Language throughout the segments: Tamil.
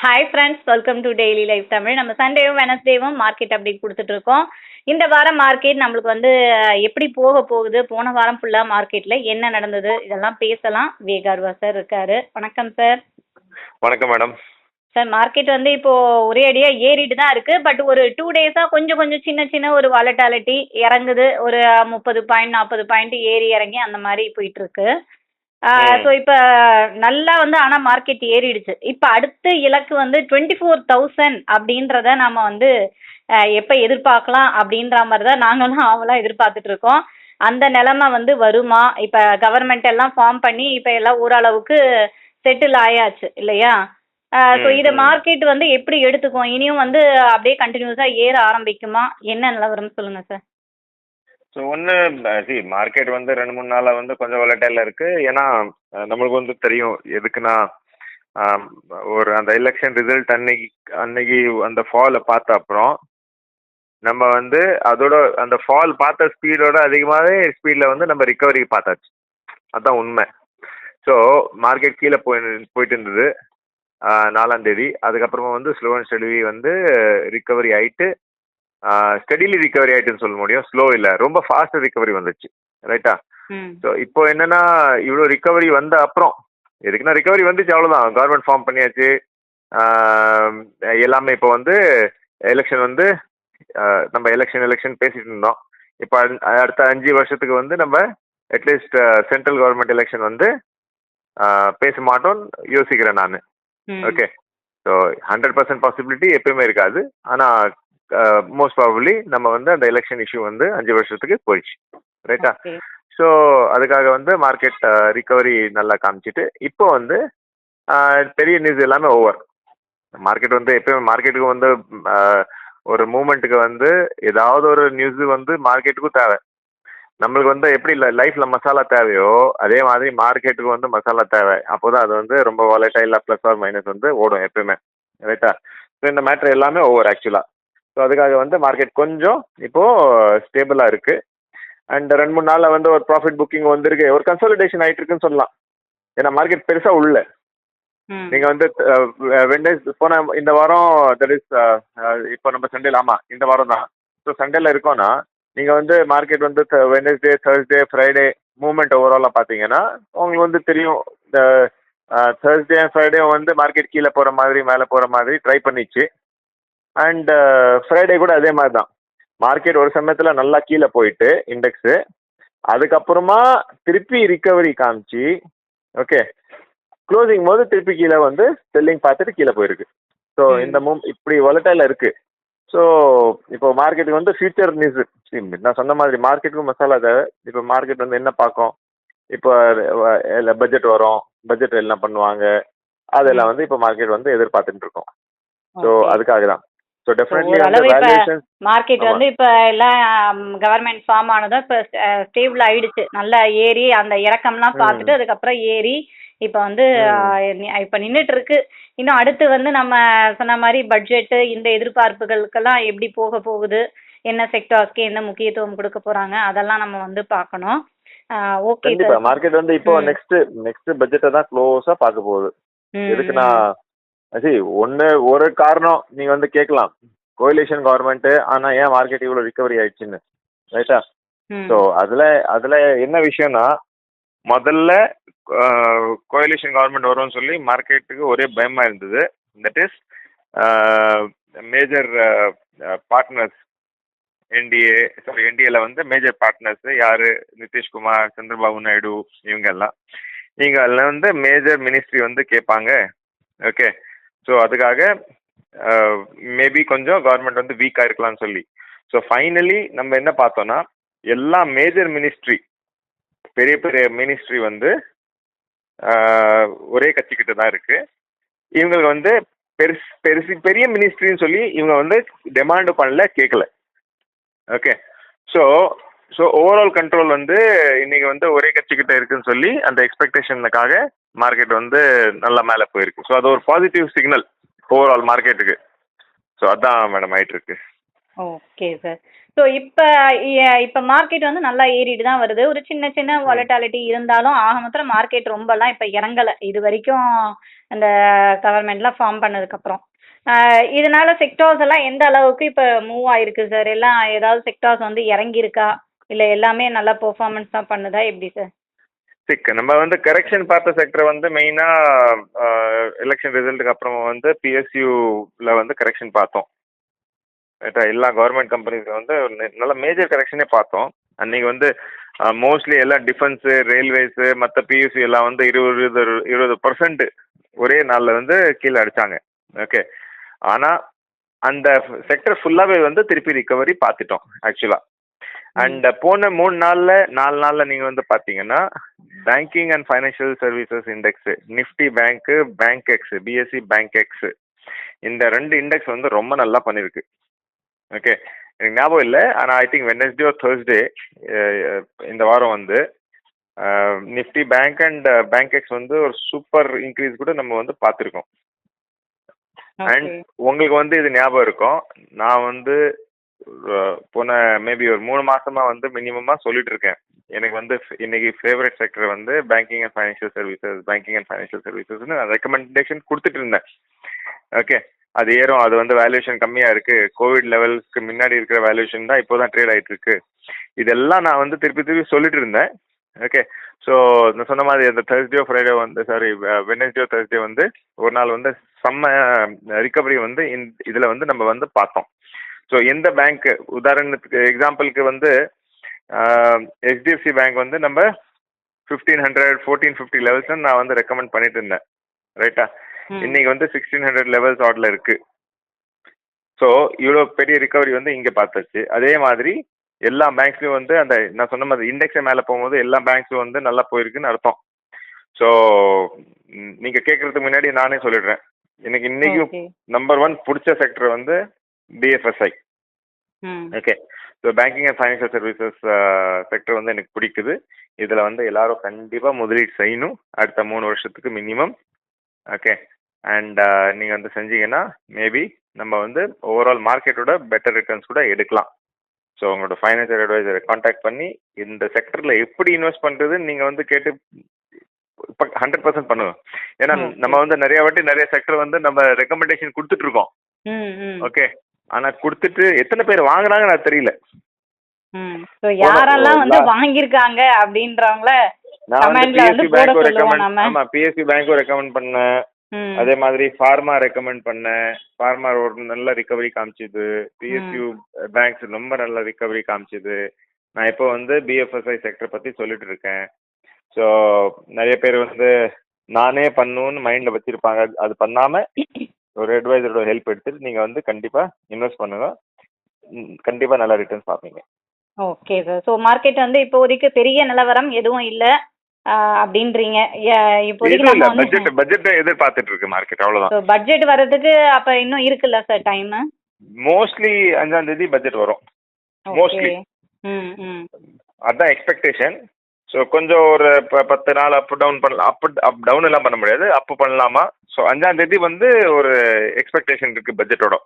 Hi friends welcome to daily life Tamil நம்ம சண்டேவும் வெனஸ்டேவும் மார்க்கெட் அப்டேட் கொடுத்துட்டு இருக்கோம் இந்த வாரம் மார்க்கெட் நம்மளுக்கு வந்து எப்படி போக போகுது போன வாரம் ஃபுல்லாக மார்க்கெட்டில் என்ன நடந்தது இதெல்லாம் பேசலாம். வேகார்வா சார் இருக்காரு. வணக்கம் சார் வணக்கம் மேடம் சார் மார்க்கெட் வந்து இப்போ ஒரே அடியா ஏறிட்டு தான் இருக்கு. பட் ஒரு டூ டேஸா கொஞ்சம் கொஞ்சம் சின்ன சின்ன ஒரு வாலட்டாலிட்டி இறங்குது. ஒரு முப்பது பாயிண்ட் நாற்பது பாயிண்ட் ஏறி இறங்கி அந்த மாதிரி போயிட்டு இருக்கு. ஸோ இப்போ நல்லா வந்து ஆனால் மார்க்கெட் ஏறிடுச்சு. இப்போ அடுத்த இலக்கு வந்து டுவெண்ட்டி ஃபோர் தௌசண்ட் அப்படின்றத நம்ம வந்து எப்போ எதிர்பார்க்கலாம் அப்படின்ற மாதிரி தான் நாங்களும் ஆவலாக எதிர்பார்த்துட்டு இருக்கோம். அந்த நிலைமை வந்து வருமா? இப்போ கவர்மெண்ட் எல்லாம் ஃபார்ம் பண்ணி இப்போ எல்லாம் ஓரளவுக்கு செட்டில் ஆயாச்சு இல்லையா? ஸோ இதை. மார்க்கெட் வந்து எப்படி எடுத்துக்கும் இனியும் வந்து அப்படியே கண்டினியூஸாக ஏற ஆரம்பிக்குமா? என்ன நிலவரம் சொல்லுங்க சார் ஸோ ஒன்று சி மார்க்கெட் வந்து ரெண்டு மூணு நாளாக வந்து கொஞ்சம் volatile இருக்கு. ஏன்னா நம்மளுக்கு வந்து தெரியும் எதுக்குன்னா ஒரு அந்த எலெக்ஷன் ரிசல்ட் அன்னைக்கு அன்னைக்கு அந்த ஃபாலை பார்த்த அப்புறம் நம்ம வந்து அதோட அந்த ஃபால் பார்த்த ஸ்பீடோட அதிகமாகவே ஸ்பீடில் வந்து நம்ம ரிக்கவரி பார்த்தாச்சு. அதான் உண்மை. ஸோ மார்க்கெட் கீழே போய் போயிட்டு இருந்தது நாலாம் தேதி. அதுக்கப்புறமா வந்து ஸ்லோ அண்ட் ஸ்டெடி வந்து ரிக்கவரி ஆயிட்டு ஸ்டெடிலி ரிகவரி ஆயிட்டுன்னு சொல்ல முடியும். ஸ்லோ இல்லை. ரொம்ப ஃபாஸ்ட் ரிகவரி வந்துச்சு. ரைட்டா ஸோ இப்போ என்னன்னா இவ்வளோ ரிகவரி வந்த அப்புறம் எதுக்குன்னா ரிகவரி வந்துச்சு அவ்வளோதான் கவர்மெண்ட் ஃபார்ம் பண்ணியாச்சு. எல்லாமே இப்போ வந்து எலெக்ஷன் வந்து நம்ம எலெக்ஷன் எலெக்ஷன் பேசிட்டு இருந்தோம். இப்போ அடுத்த அஞ்சு வருஷத்துக்கு வந்து நம்ம அட்லீஸ்ட் சென்ட்ரல் கவர்மெண்ட் எலெக்ஷன் வந்து பேச மாட்டோம்னு யோசிக்கிறேன் நான். Okay so hundred percent possibility எப்பயுமே இருக்காது. ஆனால் மோஸ்ட் ப்ராபப்ளி நம்ம வந்து அந்த எலெக்ஷன் இஷ்யூ வந்து அஞ்சு வருஷத்துக்கு போயிடுச்சு. ரைட்டா. ஸோ அதுக்காக வந்து மார்க்கெட் ரிகவரி நல்லா காமிச்சிட்டு இப்போ வந்து பெரிய நியூஸ் எல்லாமே ஓவர் மார்க்கெட் வந்து எப்பயுமே மார்க்கெட்டுக்கு வந்து ஒரு மூமெண்ட்டுக்கு வந்து ஏதாவது ஒரு நியூஸ் வந்து மார்க்கெட்டுக்கும் தேவை. நம்மளுக்கு வந்து எப்படி லைஃப்ல மசாலா தேவையோ அதே மாதிரி மார்க்கெட்டுக்கு வந்து மசாலா தேவை. அப்போதான் அது வந்து ரொம்ப வாலட்டைலா ப்ளஸ் ஆர் மைனஸ் வந்து ஓடும் எப்பயுமே. ரைட்டா ஸோ இந்த மேட்ரு எல்லாமே ஓவர் ஆக்சுவலா ஸோ அதுக்காக வந்து மார்க்கெட் கொஞ்சம் இப்போ ஸ்டேபிளா இருக்கு. அண்ட் ரெண்டு மூணு நாள்ல வந்து ஒரு ப்ராஃபிட் புக்கிங் வந்திருக்கு. ஒரு கன்சாலிடேஷன் ஆயிட்டு இருக்குன்னு சொல்லலாம். ஏன்னா மார்க்கெட் பெருசா உள்ள. ம். நீங்க வந்து வெண்டேஸ் போன இந்த வாரம் தட் இஸ் இப்போ நம்ம சண்டேல ஆமா இந்த வாரம் தான். ஸோ சண்டேல இருக்கோம்னா நீங்க வந்து மார்க்கெட் வந்து வெனஸ்டே Thursday ஃப்ரைடே மூவ்மெண்ட் ஓவராலா பாத்தீங்கன்னா உங்களுக்கு வந்து தெரியும். இந்த அண்ட் ஃப்ரைடே வந்து மார்க்கெட் கீழே போற மாதிரி மேலே போற மாதிரி ட்ரை பண்ணிச்சு. அண்ட் ஃப்ரைடே கூட அதே மாதிரி தான் மார்க்கெட் ஒரு சமயத்துல நல்லா கீழே போயிட்டு இண்டெக்ஸு அதுக்கப்புறமா திருப்பி ரிகவரி காமிச்சு ஓகே க்ளோசிங் போது திருப்பி கீழே வந்து செல்லிங் பார்த்துட்டு கீழே போயிருக்கு. ஸோ. இந்த மூம் இப்படி volatile இருக்கு. ஸோ இப்போ மார்க்கெட்டுக்கு வந்து ஃபியூச்சர் நியூஸ் நான் சொன்ன மாதிரி மார்க்கெட்டுக்கும் மசாலா தேவை. இப்போ மார்க்கெட் வந்து என்ன பார்க்கும்? இப்போ பட்ஜெட் வரும். பட்ஜெட் எல்லாம் பண்ணுவாங்க. அதெல்லாம் வந்து இப்போ மார்க்கெட் வந்து எதிர்பார்த்துட்டு இருக்கோம். ஸோ. அதுக்காக தான் ஸோ டெஃபினெட்லி மார்க்கெட். வந்து இப்போ எல்லாம் கவர்மெண்ட் ஃபார்ம் ஆனதும் இப்போ ஸ்டேபிள் ஆயிடுச்சு. நல்லா ஏறி அந்த இறக்கம்லாம். பார்த்துட்டு அதுக்கப்புறம் ஏறி இப்போ வந்து இப்போ நின்றுட்டு இருக்கு இன்னும் அடுத்து வந்து நம்ம சொன்ன மாதிரி பட்ஜெட்டு இந்த எதிர்பார்ப்புகளுக்கெல்லாம் எப்படி போக போகுது? என்ன செக்டார்ஸ்க்கு என்ன முக்கியத்துவம் கொடுக்க போறாங்க? அதெல்லாம் நம்ம வந்து பார்க்கணும். ஓகே மார்க்கெட் வந்து இப்போ. நெக்ஸ்ட் நெக்ஸ்ட் பட்ஜெட்டை தான் க்ளோஸா பார்க்க போகுது. எதுக்குன்னா சரி ஒண்ணு ஒரு காரணம் நீங்க வந்து கேட்கலாம். கோயிலேஷன் கவர்மெண்ட் ஆனா ஏன் மார்க்கெட் இவ்வளவு ரிகவரி ஆயிடுச்சுன்னு ரைட்டா ஸோ அதுல அதுல என்ன விஷயம்னா முதல்ல கோயிலேஷன் கவர்மெண்ட் வரும்னு சொல்லி மார்க்கெட்டுக்கு ஒரே பயமா இருந்தது. That is major partners NDA sorry என்டிஏல வந்து மேஜர் பார்ட்னர்ஸ் யாரு? நிதிஷ்குமார் சந்திரபாபு நாயுடு இவங்க எல்லாம். இவங்க அதில் வந்து மேஜர் மினிஸ்ட்ரி வந்து கேட்பாங்க. ஓகே ஸோ அதுக்காக uh, மேபி கொஞ்சம் கவர்மெண்ட் வந்து வீக்காக இருக்கலாம்னு சொல்லி. ஸோ ஃபைனலி நம்ம என்ன பார்த்தோம்னா எல்லா மேஜர் மினிஸ்ட்ரி பெரிய பெரிய மினிஸ்ட்ரி வந்து uh, ஒரே கட்சிக்கிட்ட தான் இருக்கு. இவங்களுக்கு வந்து பெருசு பெருசு பெரிய மினிஸ்ட்ரின்னு சொல்லி இவங்க வந்து டிமாண்டு பண்ணல கேட்கல okay so so overall control வந்து இன்னைக்கு வந்து ஒரே கட்சிக்கிட்ட இருக்குன்னு சொல்லி அந்த எக்ஸ்பெக்டேஷனுக்காக மார்க்கெட் வந்து நல்லா மேலே போயிருக்கு. ஸோ அது ஒரு பாசிட்டிவ் சிக்னல் ஓவரால் மார்க்கெட்டுக்கு ஸோ அதான் மேடம் ஆயிட்டு இருக்கு ஓகே சார் ஸோ இப்போ இப்போ மார்க்கெட் வந்து நல்லா ஏறிட்டு தான் வருது. ஒரு சின்ன சின்ன வாலட்டாலிட்டி இருந்தாலும் ஆக மொத்தம் மார்க்கெட் ரொம்பலாம் இப்போ இறங்கலை. இது வரைக்கும் அந்த கவர்மெண்ட்லாம் ஃபார்ம் பண்ணதுக்கப்புறம். இதனால செக்டார்ஸ் எல்லாம் எந்த அளவுக்கு இப்போ மூவ் ஆயிருக்கு சார் எல்லாம் ஏதாவது செக்டார்ஸ் வந்து இறங்கியிருக்கா? இல்லை எல்லாமே நல்லா பெர்ஃபார்மன்ஸ் தான் பண்ணுதா? எப்படி சார் சிக் நம்ம வந்து கரெக்ஷன் பார்த்த செக்டர் வந்து மெயினாக எலெக்ஷன் ரிசல்ட்டுக்கு அப்புறமா வந்து பிஎஸ்யூல வந்து கரெக்ஷன் பார்த்தோம். ரைட்டா எல்லா கவர்மெண்ட் கம்பெனிஸில் வந்து நல்ல மேஜர் கரெக்ஷனே பார்த்தோம். அன்னைக்கு வந்து மோஸ்ட்லி எல்லாம் டிஃபென்ஸு ரயில்வேஸு மற்ற பிஎஸ்சி எல்லாம் வந்து இருபது இருபது இருபது பர்சன்ட் ஒரே நாளில் வந்து கீழே அடிச்சாங்க. ஓகே ஆனால் அந்த செக்டர் ஃபுல்லாகவே வந்து திருப்பி ரிகவரி பார்த்துட்டோம் ஆக்சுவலாக அண்ட் போன மூணு நாள்ல நாலு நாள்ல நீங்க வந்து பாத்தீங்கன்னா banking and financial services index Nifty bank bankex BSE bankex இந்த ரெண்டு இண்டெக்ஸ் வந்து ரொம்ப நல்லா பண்ணிருக்கு. ஓகே எனக்கு ஞாபகம் இல்லை ஆனால் ஐ திங்க் வெனஸ்டே ஒரு தேர்ஸ்டே இந்த வாரம் வந்து Nifty bank and bank X வந்து ஒரு சூப்பர் இன்க்ரீஸ் கூட நம்ம வந்து பார்த்துருக்கோம் அண்ட் உங்களுக்கு வந்து இது ஞாபகம் இருக்கும் நான் வந்து போன மேபி ஒரு மூணு மாசமா வந்து மினிமமா சொல்லிட்டு இருக்கேன் எனக்கு வந்து இன்னைக்கு ஃபேவரட் செக்டர் வந்து banking and financial services banking and financial சர்வீசஸ்னு recommendation கொடுத்துட்டு இருந்தேன் ஓகே அது ஏறும். அது வந்து வேல்யூஷன் கம்மியா இருக்கு. கோவிட் லெவல்க்கு முன்னாடி இருக்கிற வேல்யூஷன் தான் இப்போதான் ட்ரேட் ஆயிட்டு இருக்கு இதெல்லாம் நான் வந்து திருப்பி திருப்பி சொல்லிட்டு இருந்தேன் ஓகே ஸோ நான் சொன்ன மாதிரி அந்த தேர்ஸ்டே ஃப்ரைடே வந்து சாரி வெனஸ்டே தேர்ஸ்டே வந்து ஒரு நாள் வந்து செம்ம ரிக்கவரி வந்து இந்த இதில் வந்து நம்ம வந்து பார்த்தோம். ஸோ எந்த பேங்க் உதாரணத்துக்கு எக்ஸாம்பிளுக்கு வந்து ஹெச்டிஎஃப்சி பேங்க் வந்து நம்ம fifteen hundred fourteen fifty levels நான் வந்து ரெக்கமெண்ட் பண்ணிட்டு இருந்தேன். ரைட்டா. இன்னைக்கு வந்து சிக்ஸ்டீன் ஹண்ட்ரட் லெவல்ஸ் ஆர்டர்ல இருக்கு. ஸோ இவ்வளோ பெரிய ரிகவரி வந்து இங்கே பார்த்தாச்சு. அதே மாதிரி எல்லா பேங்க்ஸ்லையும் வந்து அந்த நான் சொன்ன மாதிரி இண்டெக்ஸை மேலே போகும்போது எல்லா பேங்க்ஸும் வந்து நல்லா போயிருக்குன்னு அர்த்தம். ஸோ நீங்கள் கேட்கறதுக்கு முன்னாடி நானே சொல்லிடுறேன். எனக்கு இன்னைக்கும் நம்பர் ஒன் பிடிச்ச செக்டர் வந்து பிஎஃப்எஸ்ஐ ம். Okay so banking and financial services sector வந்து எனக்கு பிடிக்குது. இதில் வந்து எல்லாரும் கண்டிப்பாக முதலீடு செய்யணும். அடுத்த மூணு வருஷத்துக்கு மினிமம் ஓகே அண்ட் நீங்கள் வந்து செஞ்சீங்கன்னா மேபி நம்ம வந்து ஓவரால் மார்க்கெட்டோட பெட்டர் ரிட்டர்ன்ஸ் கூட எடுக்கலாம். ஸோ உங்களோட ஃபைனான்சியல் அட்வைசரை காண்டாக்ட் பண்ணி இந்த செக்டரில் எப்படி இன்வெஸ்ட் பண்ணுறதுன்னு நீங்கள் வந்து கேட்டு இப்போ ஹண்ட்ரட் பர்சன்ட் பண்ணுங்க. ஏன்னா. நம்ம வந்து நிறைய வாட்டி நிறைய செக்டர் வந்து நம்ம ரெக்கமெண்டேஷன் கொடுத்துட்டு இருக்கோம். ம் ம். ஓகே ஆனா கொடுத்துட்டு எத்தனை பேர் வாங்குறாங்கன்னு எனக்கு தெரியல. யாரெல்லாம் வந்து வாங்கியிருக்காங்க அப்படின்றவங்கள நான். ஆமா பிஎஸ்சி பேங்க்கும் ரெக்கமெண்ட் பண்ணேன். அதே மாதிரி ஃபார்மா ரெக்கமெண்ட் பண்ணேன். ஃபார்மா ஒரு நல்ல ரிகவரி காமிச்சுது. பிஎஸ்யூ பேங்க்ஸ் ரொம்ப நல்ல ரிகவரி காமிச்சுது. நான் இப்போ வந்து பிஎஃப்எஸ்ஐ செக்டர் பத்தி சொல்லிட்டு இருக்கேன். ஸோ நிறைய பேர் வந்து நானே பண்ணணும்னு மைண்ட்ல வச்சிருப்பாங்க. அது பண்ணாம ஒரு அட்வைசரோட ஹெல்ப் எடுத்துட்டு நீங்க வந்து கண்டிப்பா இன்வெஸ்ட் பண்ணுங்க. கண்டிப்பா நல்ல ரிட்டர்ன்ஸ் பார்ப்பீங்க. ஓகே சார் ஸோ மார்க்கெட் வந்து இப்போதைக்கு பெரிய நிலவரம் எதுவும் இல்லை. அப்படின்றீங்க. இப்போதைக்கு பட்ஜெட் பட்ஜெட் எதிர்பார்த்துட்டு இருக்கு மார்க்கெட் அவ்வளவுதான். பட்ஜெட் வர்றதுக்கு அப்போ இன்னும் இருக்குல்ல சார் டைமு மோஸ்ட்லி அஞ்சாம் தேதி பட்ஜெட் வரும். Mostly. ம் ம். அதான் எக்ஸ்பெக்டேஷன் ஸோ கொஞ்சம் ஒரு ப பத்து நாள் அப் டவுன் பண்ணலாம் அப் அப் டவுன் எல்லாம் பண்ண முடியாது. அப் பண்ணலாமா? ஸோ அஞ்சாம் தேதி வந்து ஒரு எக்ஸ்பெக்டேஷன் இருக்கு பட்ஜெட்டோட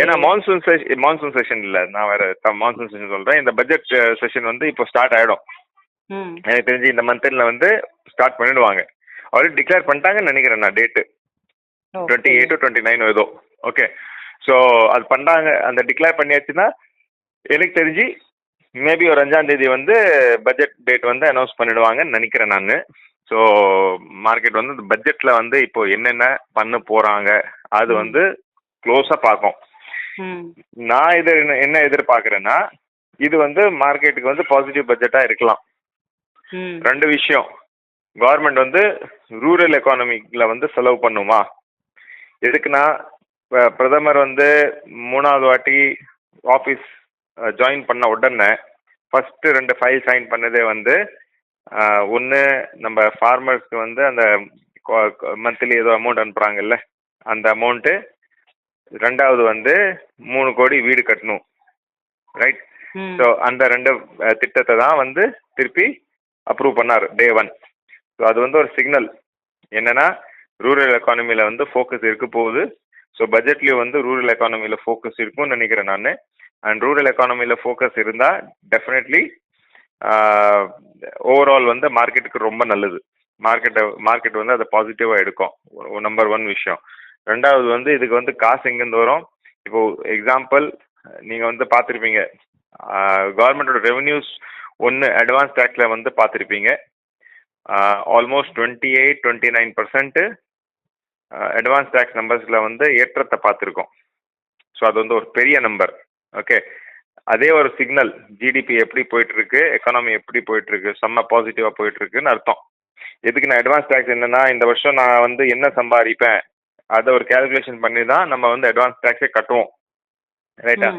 ஏன்னா மான்சூன் செஷன் மான்சூன் செஷன் இல்லை. நான் வேற மான்சூன் செஷன் சொல்றேன். இந்த பட்ஜெட் செஷன் வந்து இப்போ ஸ்டார்ட் ஆயிடும். எனக்கு தெரிஞ்சு இந்த மந்த்ல வந்து ஸ்டார்ட் பண்ணிடுவாங்க. ஆல்ரெடி டிக்ளேர் பண்ணிட்டாங்கன்னு நினைக்கிறேன் நான் date twenty eight twenty nine ஏதோ. ஓகே ஸோ அது பண்ணாங்க. அந்த டிக்ளேர் பண்ணியாச்சுன்னா எனக்கு தெரிஞ்சு மேபி ஒரு அஞ்சாம் தேதி வந்து பட்ஜெட் டேட் வந்து அனௌன்ஸ் பண்ணிடுவாங்கன்னு நினைக்கிறேன் நான். ஸோ மார்க்கெட் வந்து பட்ஜெட்டில் வந்து இப்போ என்னென்ன பண்ண போகிறாங்க அது. வந்து க்ளோஸாக பார்க்கும் நான் இது என்ன- என்ன எதிர்பார்க்குறேன்னா இது வந்து மார்க்கெட்டுக்கு வந்து பாசிட்டிவ் பட்ஜெட்டாக இருக்கலாம். ரெண்டு விஷயம். கவர்மெண்ட் வந்து ரூரல் எக்கானமிக்ல வந்து செலவு பண்ணுமா? எதுக்குன்னா பிரதமர் வந்து மூணாவது வாட்டி ஆஃபீஸ் ஜாயின் பண்ண உடனே ஃபர்ஸ்ட் ரெண்டு ஃபைல் சைன் பண்ணதே வந்து ஒன்று நம்ம ஃபார்மர்ஸ்க்கு வந்து அந்த மந்த்லி ஏதோ அமௌண்ட் அனுப்புகிறாங்கல்ல அந்த அமௌண்ட்டு ரெண்டாவது வந்து மூணு கோடி வீடு கட்டணும். ரைட் ஸோ அந்த ரெண்டு திட்டத்தை தான் வந்து திருப்பி அப்ரூவ் பண்ணார் டே ஒன் ஸோ அது வந்து ஒரு சிக்னல் என்னன்னா ரூரல் எக்கானமியில் வந்து ஃபோக்கஸ் இருக்க போகுது. ஸோ பட்ஜெட்லேயும் வந்து ரூரல் எக்கானமியில் ஃபோக்கஸ் இருக்கும்னு நினைக்கிறேன் நான். அண்ட் ரூரல் எக்கானமியில் ஃபோக்கஸ் இருந்தால் டெஃபினெட்லி ஓவரால் வந்து மார்க்கெட்டுக்கு ரொம்ப நல்லது. மார்க்கெட்டை மார்க்கெட் வந்து அதை பாசிட்டிவாக எடுக்கும். நம்பர் ஒன் விஷயம். ரெண்டாவது வந்து இதுக்கு வந்து காசு எங்கேருந்து வரும் இப்போ எக்ஸாம்பிள் நீங்கள் வந்து பார்த்துருப்பீங்க. கவர்மெண்டோட ரெவன்யூஸ் ஒன்று அட்வான்ஸ் டேக்ஸில் வந்து பார்த்துருப்பீங்க. Almost twenty eight twenty nine percent advance tax நம்பர்ஸில் வந்து ஏற்றத்தை பார்த்துருக்கோம். ஸோ அது வந்து ஒரு பெரிய நம்பர் ஓகே அதே ஒரு சிக்னல் ஜிடிபி எப்படி போயிட்டு இருக்கு எக்கானமி எப்படி போயிட்டு இருக்கு செம்ம பாசிட்டிவா போயிட்டு இருக்குன்னு அர்த்தம். எதுக்கு நான் அட்வான்ஸ் டேக்ஸ் என்னன்னா இந்த வருஷம் நான் வந்து என்ன சம்பாதிப்பேன் அதை ஒரு கேல்குலேஷன் பண்ணி தான் நம்ம வந்து அட்வான்ஸ் டேக்ஸே கட்டுவோம். ரைட்டா.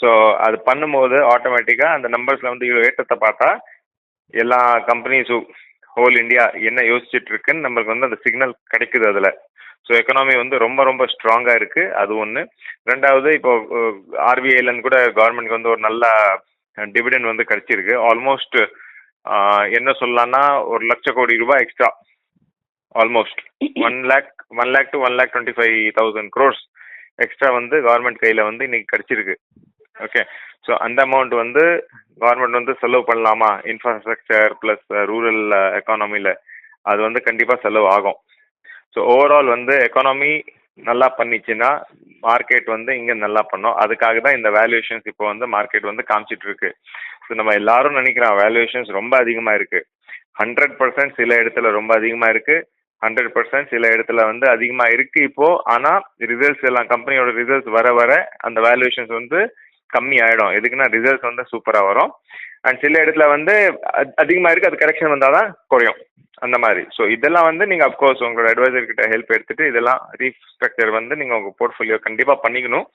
ஸோ அது பண்ணும்போது ஆட்டோமேட்டிக்காக அந்த நம்பர்ஸில் வந்து இவ்வளோ ஏற்றத்தை பார்த்தா எல்லா கம்பெனிஸும் ஹோல் இந்தியா என்ன யோசிச்சுட்டு இருக்குன்னு நம்மளுக்கு வந்து அந்த சிக்னல் கிடைக்குது அதில். ஸோ எக்கனாமி வந்து ரொம்ப ரொம்ப ஸ்ட்ராங்காக இருக்குது அது ஒன்று ரெண்டாவது இப்போ ஆர்பிஐலேருந்து கூட கவர்மெண்ட்க்கு வந்து ஒரு நல்ல டிவிடெண்ட் வந்து கிடைச்சிருக்கு. ஆல்மோஸ்ட் என்ன சொல்லலாம்னா ஒரு லட்ச கோடி ரூபாய் extra almost one lakh one lakh to one lakh twenty five thousand crores extra வந்து கவர்மெண்ட் கையில் வந்து இன்னைக்கு கிடைச்சிருக்கு. ஓகே ஸோ அந்த அமௌண்ட் வந்து கவர்மெண்ட் வந்து செலவு பண்ணலாமா? இன்ஃப்ராஸ்ட்ரக்சர் ப்ளஸ் ரூரல் எக்கானமியில் அது வந்து கண்டிப்பாக செலவு ஆகும். ஸோ ஓவரால் வந்து எக்கானமி நல்லா பண்ணிச்சுன்னா மார்க்கெட் வந்து இங்கே நல்லா பண்ணும். அதுக்காக தான் இந்த வேல்யூஷன்ஸ் இப்போ வந்து மார்க்கெட் வந்து காமிச்சிட்டு இருக்கு. ஸோ நம்ம எல்லாரும் நினைக்கிறோம் வேல்யூஷன்ஸ் ரொம்ப அதிகமாக இருக்கு. ஹண்ட்ரட் பர்சன்ட் சில இடத்துல ரொம்ப அதிகமாக இருக்கு. ஹண்ட்ரட் பர்சன்ட் சில இடத்துல வந்து அதிகமாக இருக்கு இப்போ. ஆனால் ரிசல்ட்ஸ் எல்லாம் கம்பெனியோட ரிசல்ட்ஸ் வர வர அந்த வேல்யூஷன்ஸ் வந்து கம்மி ஆயிடும். எதுக்குன்னா ரிசல்ட்ஸ் வந்து சூப்பராக வரும். அண்ட் சில இடத்துல வந்து அதிகமாக இருக்கு அது கரெக்ஷன் வந்தால் தான் குறையும். அந்த மாதிரி. ஸோ இதெல்லாம் வந்து நீங்கள் அப்கோர்ஸ் உங்களோட அட்வைசர் கிட்ட ஹெல்ப் எடுத்துட்டு இதெல்லாம் ரீஸ்ட்ரக்சர் வந்து நீங்கள் உங்கள் போர்ட்ஃபோலியோ கண்டிப்பாக பண்ணிக்கணும்.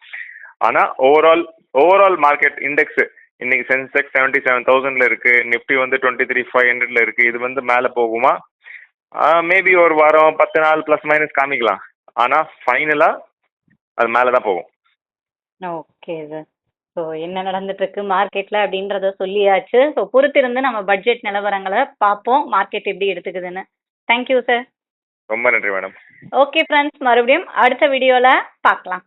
ஆனால் ஓவரால் ஓவரால் மார்க்கெட் இண்டெக்ஸ் இன்னைக்கு சென்செக்ஸ் செவன்ட்டி செவன் தௌசண்ட்ல இருக்கு நிஃப்டி வந்து டுவெண்ட்டி த்ரீ ஃபைவ் ஹண்ட்ரட்ல இருக்கு இது வந்து மேலே போகுமா? மேபி ஒரு வாரம் பத்து நாள் ப்ளஸ் மைனஸ் காமிக்கலாம். ஆனால் ஃபைனலாக அது மேலே தான் போகும். ஓகே சார் ஸோ என்ன நடந்துட்டு இருக்கு மார்க்கெட்ல அப்படின்றத சொல்லியாச்சு. ஸோ பொறுத்திருந்து நம்ம பட்ஜெட் நிலவரங்களை பார்ப்போம். மார்க்கெட் எப்படி எடுத்துக்குதுன்னு. தேங்க்யூ சார் ரொம்ப நன்றி மேடம் ஓகே ஃப்ரெண்ட்ஸ் மறுபடியும் அடுத்த வீடியோவில் பார்க்கலாம்.